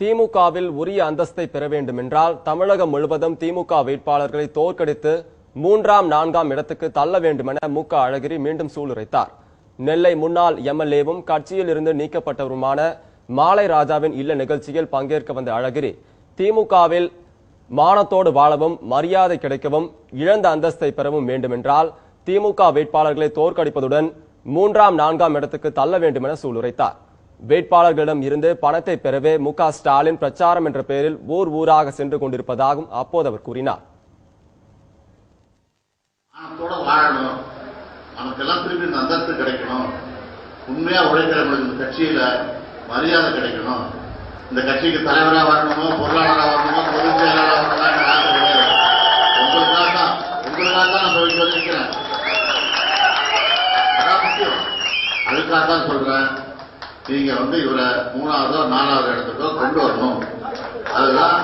திமுகவில் உரிய அந்தஸ்தை பெற வேண்டுமென்றால் தமிழகம் முழுவதும் திமுக வேட்பாளர்களை தோற்கடித்து மூன்றாம் நான்காம் இடத்துக்கு தள்ள வேண்டுமென மு. க. அழகிரி மீண்டும் சூளுரைத்தார். நெல்லை முன்னாள் எம்எல்ஏவும் கட்சியில் இருந்து நீக்கப்பட்டவருமான மாலை ராஜாவின் இல்ல நிகழ்ச்சியில் பங்கேற்க வந்த அழகிரி திமுகவில் மானத்தோடு வாழவும் மரியாதை கிடைக்கவும் இழந்த அந்தஸ்தை பெறவும் வேண்டுமென்றால் திமுக வேட்பாளர்களை தோற்கடிப்பதுடன் மூன்றாம் நான்காம் இடத்துக்கு தள்ள வேண்டுமென சூளுரைத்தார். வேட்பாளர்களிடம் இருந்து பணத்தை பெறவே மு ஸ்டாலின் பிரச்சாரம் என்ற பெயரில் ஊர் ஊராக சென்று கொண்டிருப்பதாகவும் அப்போது அவர் கூறினார். நமக்கெல்லாம் திருப்பி இந்த அந்தஸ்து கிடைக்கணும். உண்மையா உழைக்கிறவங்களுக்கு இந்த கட்சியில மரியாதை கிடைக்கணும். இந்த கட்சிக்கு தலைவராக வரணுமோ பொருளாளராக வரணுமோ பொதுச் செயலாளராக உங்களுக்காக தான் உங்களுக்காக தான் நான் போய் சொல்லிக்கிறேன் அதான் முக்கியம். அதுக்காக தான் சொல்றேன். நீங்க வந்து இவரை மூணாவதோ நாலாவது இடத்துக்கோ கொண்டு வரணும். அதுதான்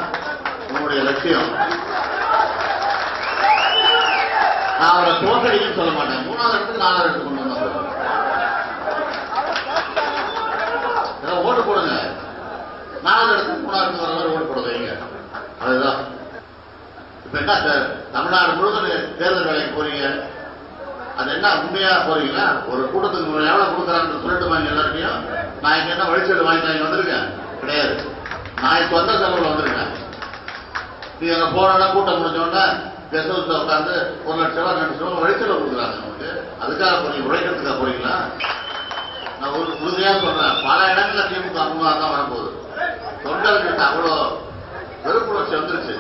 உங்களுடைய லட்சியம். நான் அவரை தோற்கடிக்கன்னு சொல்ல மாட்டேன். மூணாவது இடத்துக்கு நாலாவது இடத்துக்கு கொண்டு வந்து ஓட்டு போடுங்க. நாலாவது இடத்துக்கு மூணாவது இடத்துக்கு வர மாதிரி ஓட்டு போட வைங்க. அதுதான். இப்ப என்ன சார்? தமிழ்நாடு முழுவதும் தேர்தல் வேலைக்கு போறீங்க. அது என்ன உண்மையா போறீங்களா? ஒரு கூட்டத்துக்கு எவ்வளவு கொடுக்குறாங்கன்னு நான் இங்க என்ன வழிச்சல் வாங்கிட்டு இங்க வந்திருக்கேன். கிடையாது. நான் இப்ப வந்த செலவுல வந்திருக்கேன். நீ அங்க போனா கூட்டம் முடிஞ்சோடனே கெஸ்ட் உட்காந்து ஒரு லட்சம் ரூபாய் ரெண்டு லட்சம் ரூபாய் வழிச்சீடு கொடுக்குறாங்க நமக்கு. அதுக்காக போறீங்க. உழைக்கிறதுக்காக போறீங்களா? நான் ஒரு உறுதியா சொல்றேன். பல இடங்கள்ல திமுக அம்மா தான் வரப்போகுது. தொண்டர்கிட்ட அவ்வளோ வெறுப்புணர்ச்சி வந்துருச்சு.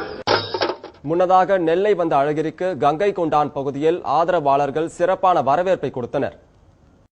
முன்னதாக நெல்லை வந்த அழகிரிக்கு கங்கை கொண்டான் பகுதியில் ஆதரவாளர்கள் சிறப்பான வரவேற்பை கொடுத்தனர்.